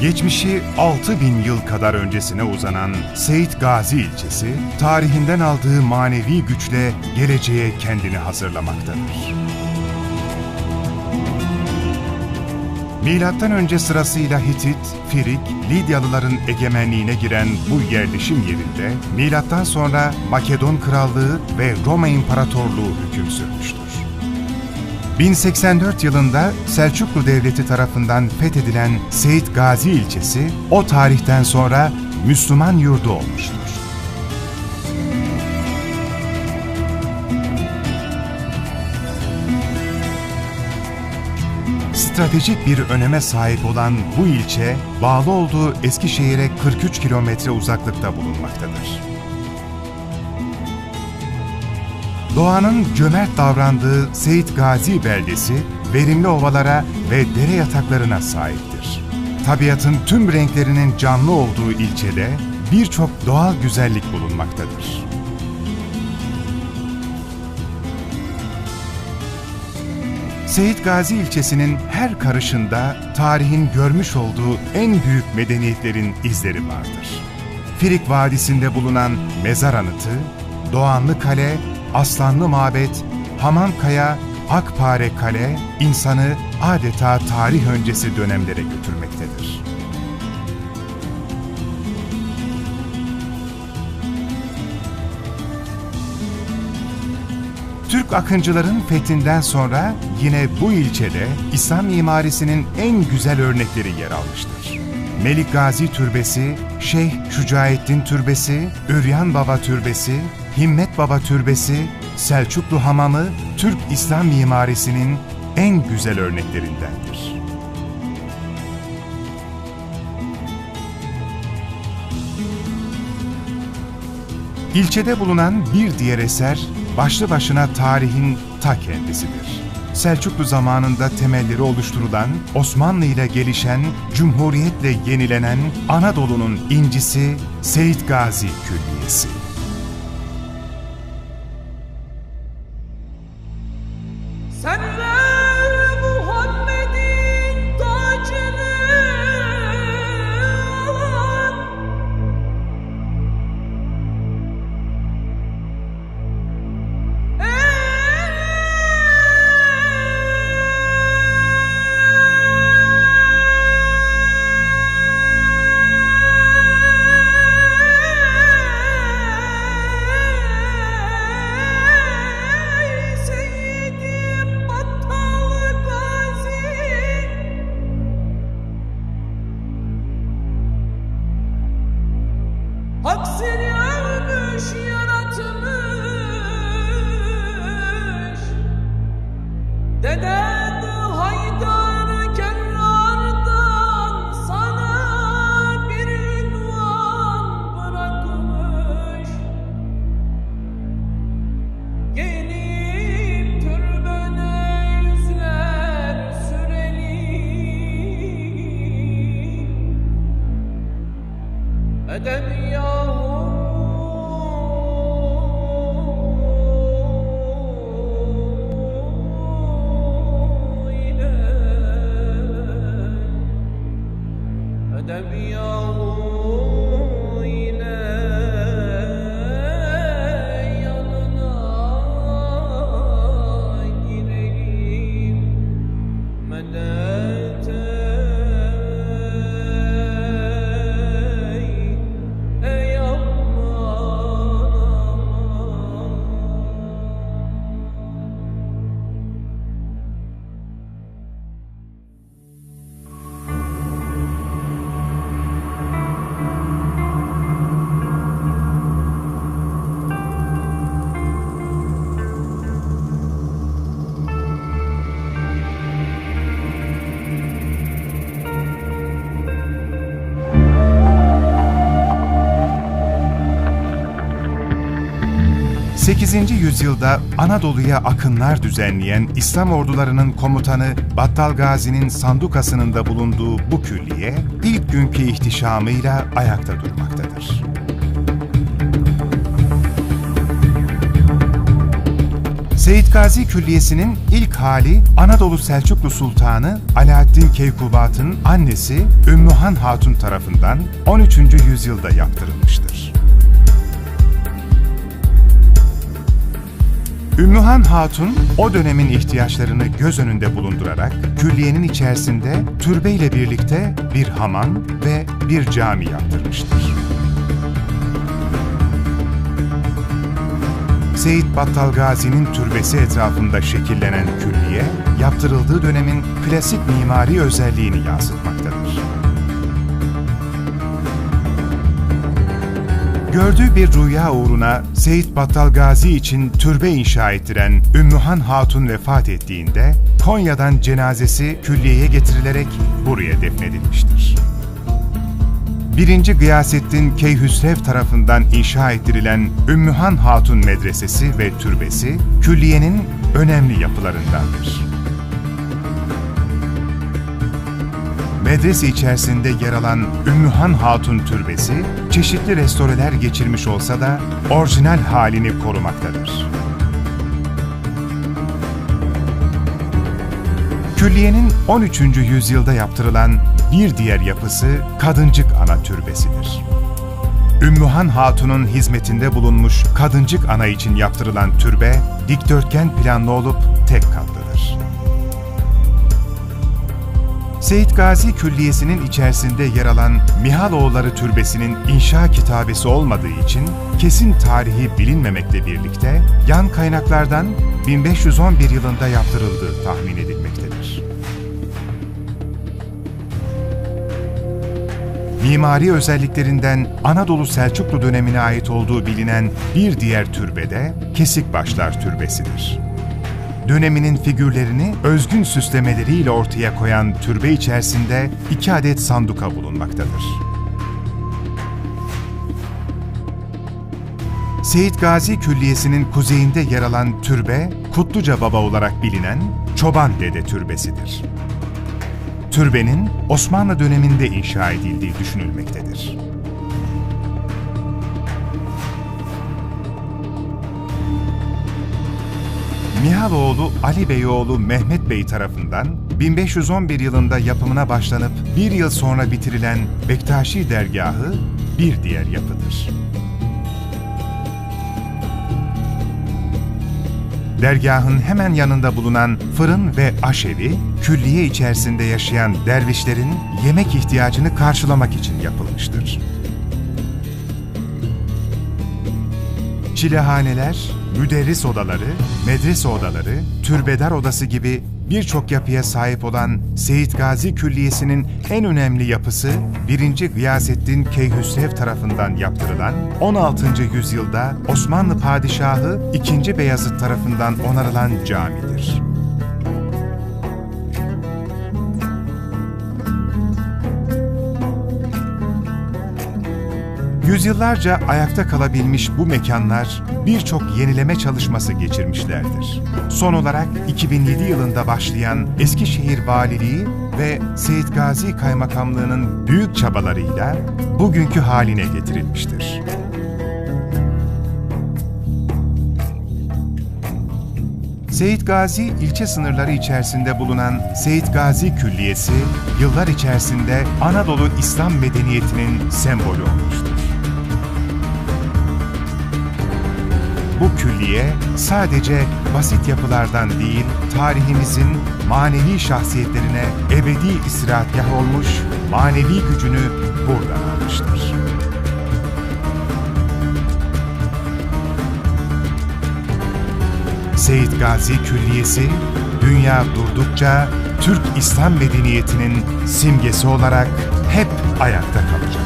Geçmişi 6000 yıl kadar öncesine uzanan Seyit Gazi ilçesi, tarihinden aldığı manevi güçle geleceğe kendini hazırlamaktadır. Milattan önce sırasıyla Hitit, Firik, Lidyalıların egemenliğine giren bu yerleşim yerinde milattan sonra Makedon Krallığı ve Roma İmparatorluğu hüküm sürmüştür. 1084 yılında Selçuklu Devleti tarafından fethedilen Seyit Gazi ilçesi o tarihten sonra Müslüman yurdu olmuştur. Stratejik bir öneme sahip olan bu ilçe, bağlı olduğu Eskişehir'e 43 kilometre uzaklıkta bulunmaktadır. Doğanın cömert davrandığı Seyit Gazi beldesi, verimli ovalara ve dere yataklarına sahiptir. Tabiatın tüm renklerinin canlı olduğu ilçede birçok doğal güzellik bulunmaktadır. Seyit Gazi ilçesinin her karışında tarihin görmüş olduğu en büyük medeniyetlerin izleri vardır. Firik Vadisi'nde bulunan mezar anıtı, Doğanlı Kale, Aslanlı Mabet, Hamamkaya, Akpare Kale, insanı adeta tarih öncesi dönemlere götürmektedir. Türk akıncıların fethinden sonra yine bu ilçede İslam mimarisinin en güzel örnekleri yer almıştır. Melik Gazi Türbesi, Şeyh Şücaettin Türbesi, Üryan Baba Türbesi, Himmet Baba Türbesi, Selçuklu Hamamı, Türk İslam mimarisinin en güzel örneklerindendir. İlçede bulunan bir diğer eser, başlı başına tarihin ta kendisidir. Selçuklu zamanında temelleri oluşturulan, Osmanlı ile gelişen, Cumhuriyetle yenilenen Anadolu'nun incisi Seyit Gazi Külliyesi. Sen ver Hak ...8. yüzyılda Anadolu'ya akınlar düzenleyen İslam ordularının komutanı Battal Gazi'nin sandukasının da bulunduğu bu külliye... ...ilk günkü ihtişamıyla ayakta durmaktadır. Seyit Gazi Külliyesi'nin ilk hali Anadolu Selçuklu Sultanı Alaaddin Keykubat'ın annesi Ümmühan Hatun tarafından 13. yüzyılda yaptırılmıştır. Ümmühan Hatun, o dönemin ihtiyaçlarını göz önünde bulundurarak külliyenin içerisinde türbe ile birlikte bir hamam ve bir cami yaptırmıştır. Seyit Battal Gazi'nin türbesi etrafında şekillenen külliye, yaptırıldığı dönemin klasik mimari özelliğini yansıtmaktadır. Gördüğü bir rüya uğruna Seyit Battal Gazi için türbe inşa ettiren Ümmühan Hatun vefat ettiğinde Konya'dan cenazesi külliyeye getirilerek buraya defnedilmiştir. 1. Gıyasettin Keyhüsrev tarafından inşa ettirilen Ümmühan Hatun Medresesi ve Türbesi, külliyenin önemli yapılarındandır. Medrese içerisinde yer alan Ümmühan Hatun Türbesi, çeşitli restoreler geçirmiş olsa da orijinal halini korumaktadır. Külliyenin 13. yüzyılda yaptırılan bir diğer yapısı Kadıncık Ana Türbesidir. Ümmühan Hatun'un hizmetinde bulunmuş Kadıncık Ana için yaptırılan türbe, dikdörtgen planlı olup tek katlıdır. Seyit Gazi Külliyesi'nin içerisinde yer alan Mihaloğulları Türbesi'nin inşa kitabesi olmadığı için kesin tarihi bilinmemekle birlikte yan kaynaklardan 1511 yılında yaptırıldığı tahmin edilmektedir. Mimari özelliklerinden Anadolu Selçuklu dönemine ait olduğu bilinen bir diğer türbede Kesikbaşlar Türbesi'dir. Döneminin figürlerini özgün süslemeleriyle ortaya koyan türbe içerisinde iki adet sanduka bulunmaktadır. Seyit Gazi Külliyesi'nin kuzeyinde yer alan türbe, Kutluca Baba olarak bilinen Çoban Dede Türbesi'dir. Türbenin Osmanlı döneminde inşa edildiği düşünülmektedir. Mihaloğlu Ali Beyoğlu Mehmet Bey tarafından 1511 yılında yapımına başlanıp bir yıl sonra bitirilen Bektaşi Dergahı bir diğer yapıdır. Dergahın hemen yanında bulunan fırın ve aşevi, külliye içerisinde yaşayan dervişlerin yemek ihtiyacını karşılamak için yapılmıştır. Çilehaneler, müderris odaları, medrese odaları, türbedar odası gibi birçok yapıya sahip olan Seyit Gazi Külliyesi'nin en önemli yapısı 1. Gıyasettin Keyhüsrev tarafından yaptırılan 16. yüzyılda Osmanlı Padişahı 2. Beyazıt tarafından onarılan camidir. Yüzyıllarca ayakta kalabilmiş bu mekanlar birçok yenileme çalışması geçirmişlerdir. Son olarak 2007 yılında başlayan Eskişehir Valiliği ve Seyit Gazi Kaymakamlığı'nın büyük çabalarıyla bugünkü haline getirilmiştir. Seyit Gazi ilçe sınırları içerisinde bulunan Seyit Gazi Külliyesi, yıllar içerisinde Anadolu İslam medeniyetinin sembolü olmuştur. Bu külliye sadece basit yapılardan değil, tarihimizin manevi şahsiyetlerine ebedi istirahatgah olmuş, manevi gücünü buradan almıştır. Seyit Gazi Külliyesi, dünya durdukça Türk İslam medeniyetinin simgesi olarak hep ayakta kalacak.